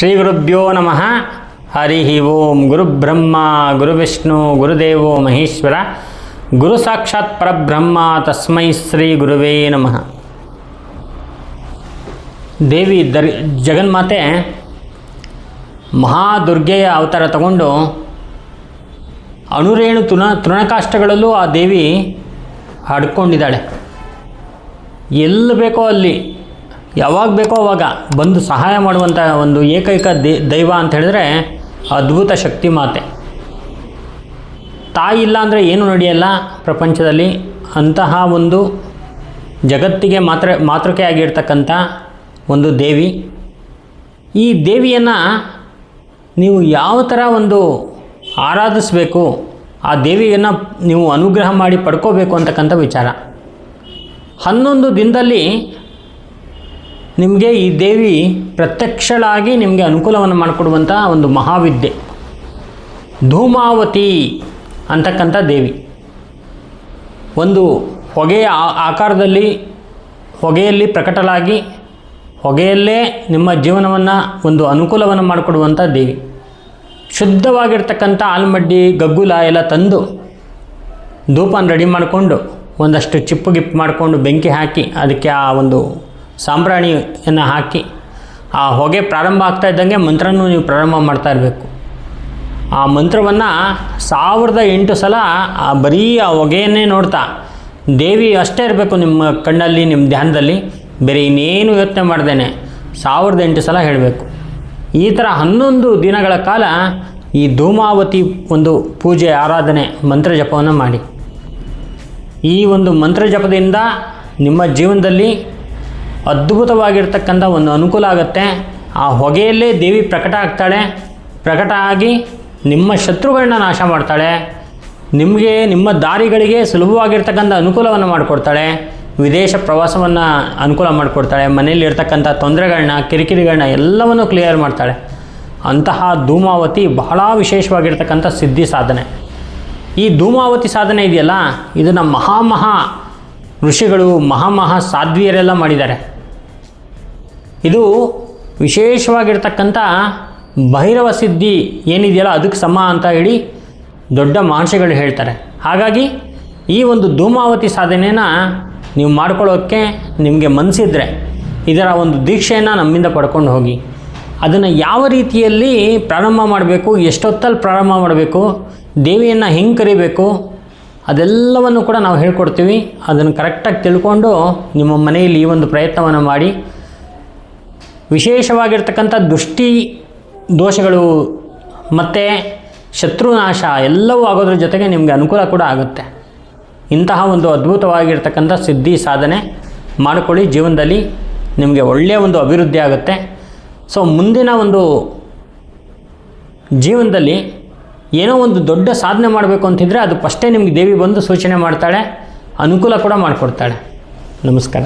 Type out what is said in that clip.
ಶ್ರೀ ಗುರುಭ್ಯೋ ನಮಃ. ಹರಿ ಓಂ ಗುರುಬ್ರಹ್ಮ ಗುರುವಿಷ್ಣು ಗುರುದೇವೋ ಮಹೇಶ್ವರ. ಗುರು ಸಾಕ್ಷಾತ್ ಪರಬ್ರಹ್ಮ, ತಸ್ಮೈ ಶ್ರೀ ಗುರುವೇ ನಮಃ. ದೇವಿ ದರ್ ಜಗನ್ಮಾತೆ ಮಹಾದುರ್ಗೆಯ ಅವತಾರ ತಗೊಂಡು ಅಣುರೇಣು ತೃಣ ತೃಣಕಾಷ್ಟಗಳಲ್ಲೂ ಆ ದೇವಿ ಹಡ್ಕೊಂಡಿದ್ದಾಳೆ. ಎಲ್ಲಿ ಬೇಕೋ ಅಲ್ಲಿ. ಯಾವಾಗ ಬೇಕೋ ಅವಾಗ ಬಂದು ಸಹಾಯ ಮಾಡುವಂಥ ಒಂದು ಏಕೈಕ ದೈವ ಅಂತ ಹೇಳಿದ್ರೆ ಅದ್ಭುತ ಶಕ್ತಿ ಮಾತೆ. ತಾಯಿ ಇಲ್ಲ ಅಂದರೆ ಏನು ನಡೆಯಲ್ಲ ಪ್ರಪಂಚದಲ್ಲಿ. ಅಂತಹ ಒಂದು ಜಗತ್ತಿಗೆ ಮಾತ್ರ ಮಾತೃಕೆ ಆಗಿರ್ತಕ್ಕಂಥ ಒಂದು ದೇವಿ. ಈ ದೇವಿಯನ್ನು ನೀವು ಯಾವ ಥರ ಒಂದು ಆರಾಧಿಸಬೇಕು, ಆ ದೇವಿಯನ್ನು ನೀವು ಅನುಗ್ರಹ ಮಾಡಿ ಪಡ್ಕೋಬೇಕು ಅಂತಕ್ಕಂಥ ವಿಚಾರ. ಹನ್ನೊಂದು ದಿನದಲ್ಲಿ ನಿಮಗೆ ಈ ದೇವಿ ಪ್ರತ್ಯಕ್ಷಳಾಗಿ ನಿಮಗೆ ಅನುಕೂಲವನ್ನು ಮಾಡಿಕೊಡುವಂಥ ಒಂದು ಮಹಾವಿದ್ಯೆ. ಧೂಮಾವತಿ ಅಂತಕ್ಕಂಥ ದೇವಿ. ಒಂದು ಹೊಗೆಯ ಆಕಾರದಲ್ಲಿ ಹೊಗೆಯಲ್ಲಿ ಪ್ರಕಟಲಾಗಿ ಹೊಗೆಯಲ್ಲೇ ನಿಮ್ಮ ಜೀವನವನ್ನು ಒಂದು ಅನುಕೂಲವನ್ನು ಮಾಡಿಕೊಡುವಂಥ ದೇವಿ. ಶುದ್ಧವಾಗಿರ್ತಕ್ಕಂಥ ಆಲ್ಮಡ್ಡಿ, ಗಗ್ಗುಲ ಎಲ್ಲ ತಂದು ಧೂಪನ ರೆಡಿ ಮಾಡಿಕೊಂಡು ಒಂದಷ್ಟು ಚಿಪ್ಪು ಗಿಪ್ಪು ಮಾಡಿಕೊಂಡು ಬೆಂಕಿ ಹಾಕಿ ಅದಕ್ಕೆ ಆ ಒಂದು ಸಾಂಬ್ರಾಣಿಯನ್ನು ಹಾಕಿ ಆ ಹೊಗೆ ಪ್ರಾರಂಭ ಆಗ್ತಾ ಇದ್ದಂಗೆ ಮಂತ್ರನೂ ನೀವು ಪ್ರಾರಂಭ ಮಾಡ್ತಾ ಇರಬೇಕು. ಆ ಮಂತ್ರವನ್ನು ಸಾವಿರದ ಎಂಟು ಸಲ ಆ ಬರೀ ಆ ಹೊಗೆಯನ್ನೇ ನೋಡ್ತಾ ದೇವಿ ಅಷ್ಟೇ ಇರಬೇಕು ನಿಮ್ಮ ಕಣ್ಣಲ್ಲಿ, ನಿಮ್ಮ ಧ್ಯಾನದಲ್ಲಿ. ಬೇರೆ ಇನ್ನೇನು ಯೋಚನೆ ಮಾಡ್ದೇನೆ. ಸಾವಿರದ ಎಂಟು ಸಲ ಹೇಳಬೇಕು. ಈ ಥರ ಹನ್ನೊಂದು ದಿನಗಳ ಕಾಲ ಈ ಧೂಮಾವತಿ ಒಂದು ಪೂಜೆ, ಆರಾಧನೆ, ಮಂತ್ರ ಜಪವನ್ನು ಮಾಡಿ. ಈ ಒಂದು ಮಂತ್ರ ಜಪದಿಂದ ನಿಮ್ಮ ಜೀವನದಲ್ಲಿ ಅದ್ಭುತವಾಗಿರ್ತಕ್ಕಂಥ ಒಂದು ಅನುಕೂಲ ಆಗುತ್ತೆ. ಆ ಹೊಗೆಯಲ್ಲೇ ದೇವಿ ಪ್ರಕಟ ಆಗ್ತಾಳೆ. ಪ್ರಕಟ ಆಗಿ ನಿಮ್ಮ ಶತ್ರುಗಳನ್ನ ನಾಶ ಮಾಡ್ತಾಳೆ. ನಿಮಗೆ, ನಿಮ್ಮ ದಾರಿಗಳಿಗೆ ಸುಲಭವಾಗಿರ್ತಕ್ಕಂಥ ಅನುಕೂಲವನ್ನು ಮಾಡಿಕೊಡ್ತಾಳೆ. ವಿದೇಶ ಪ್ರವಾಸವನ್ನು ಅನುಕೂಲ ಮಾಡಿಕೊಡ್ತಾಳೆ. ಮನೆಯಲ್ಲಿ ಇರ್ತಕ್ಕಂಥ ತೊಂದರೆಗಳನ್ನ ಕಿರಿಕಿರಿಗಳನ್ನ ಎಲ್ಲವನ್ನು ಕ್ಲಿಯರ್ ಮಾಡ್ತಾಳೆ. ಅಂತಹ ಧೂಮಾವತಿ ಬಹಳ ವಿಶೇಷವಾಗಿರ್ತಕ್ಕಂಥ ಸಿದ್ಧಿ ಸಾಧನೆ. ಈ ಧೂಮಾವತಿ ಸಾಧನೆ ಇದೆಯಲ್ಲ? ಇದನ್ನು ಮಹಾಮಹಾ ಋಷಿಗಳು ಮಹಾಮಹಾ ಸಾಧ್ವಿಯರೆಲ್ಲ ಮಾಡಿದ್ದಾರೆ. ಇದು ವಿಶೇಷವಾಗಿರ್ತಕ್ಕಂಥ ಭೈರವ ಸಿದ್ಧಿ ಏನಿದೆಯಲ್ಲ ಅದಕ್ಕೆ ಸಮ ಅಂತ ಹೇಳಿ ದೊಡ್ಡ ಮಹರ್ಷಿಗಳು ಹೇಳ್ತಾರೆ. ಹಾಗಾಗಿ ಈ ಒಂದು ಧೂಮಾವತಿ ಸಾಧನೆಯನ್ನ ನೀವು ಮಾಡ್ಕೊಳ್ಳೋಕ್ಕೆ ನಿಮಗೆ ಮನಸ್ಸಿದ್ರೆ ಇದರ ಒಂದು ದೀಕ್ಷೆಯನ್ನು ನಮ್ಮಿಂದ ಪಡ್ಕೊಂಡು ಹೋಗಿ. ಅದನ್ನು ಯಾವ ರೀತಿಯಲ್ಲಿ ಪ್ರಾರಂಭ ಮಾಡಬೇಕು, ಎಷ್ಟೊತ್ತಲ್ಲಿ ಪ್ರಾರಂಭ ಮಾಡಬೇಕು, ದೇವಿಯನ್ನು ಹೆಂಗೆ ಕರಿಬೇಕು ಅದೆಲ್ಲವನ್ನು ಕೂಡ ನಾವು ಹೇಳ್ಕೊಡ್ತೀವಿ. ಅದನ್ನು ಕರೆಕ್ಟಾಗಿ ತಿಳ್ಕೊಂಡು ನಿಮ್ಮ ಮನೆಯಲ್ಲಿ ಈ ಒಂದು ಪ್ರಯತ್ನವನ್ನು ಮಾಡಿ. ವಿಶೇಷವಾಗಿರ್ತಕ್ಕಂಥ ದೃಷ್ಟಿ ದೋಷಗಳು ಮತ್ತು ಶತ್ರುನಾಶ ಎಲ್ಲವೂ ಆಗೋದ್ರ ಜೊತೆಗೆ ನಿಮಗೆ ಅನುಕೂಲ ಕೂಡ ಆಗುತ್ತೆ. ಇಂತಹ ಒಂದು ಅದ್ಭುತವಾಗಿರ್ತಕ್ಕಂಥ ಸಿದ್ಧಿ ಸಾಧನೆ ಮಾಡಿಕೊಳ್ಳಿ. ಜೀವನದಲ್ಲಿ ನಿಮಗೆ ಒಳ್ಳೆಯ ಒಂದು ಅಭಿವೃದ್ಧಿ ಆಗುತ್ತೆ. ಸೊ ಮುಂದಿನ ಒಂದು ಜೀವನದಲ್ಲಿ ಏನೋ ಒಂದು ದೊಡ್ಡ ಸಾಧನೆ ಮಾಡಬೇಕು ಅಂತಿದ್ರೆ ಅದು ಫಸ್ಟೇ ನಿಮಗೆ ದೇವಿ ಬಂದು ಸೂಚನೆ ಮಾಡ್ತಾಳೆ, ಅನುಕೂಲ ಕೂಡ ಮಾಡಿಕೊಡ್ತಾಳೆ. ನಮಸ್ಕಾರ.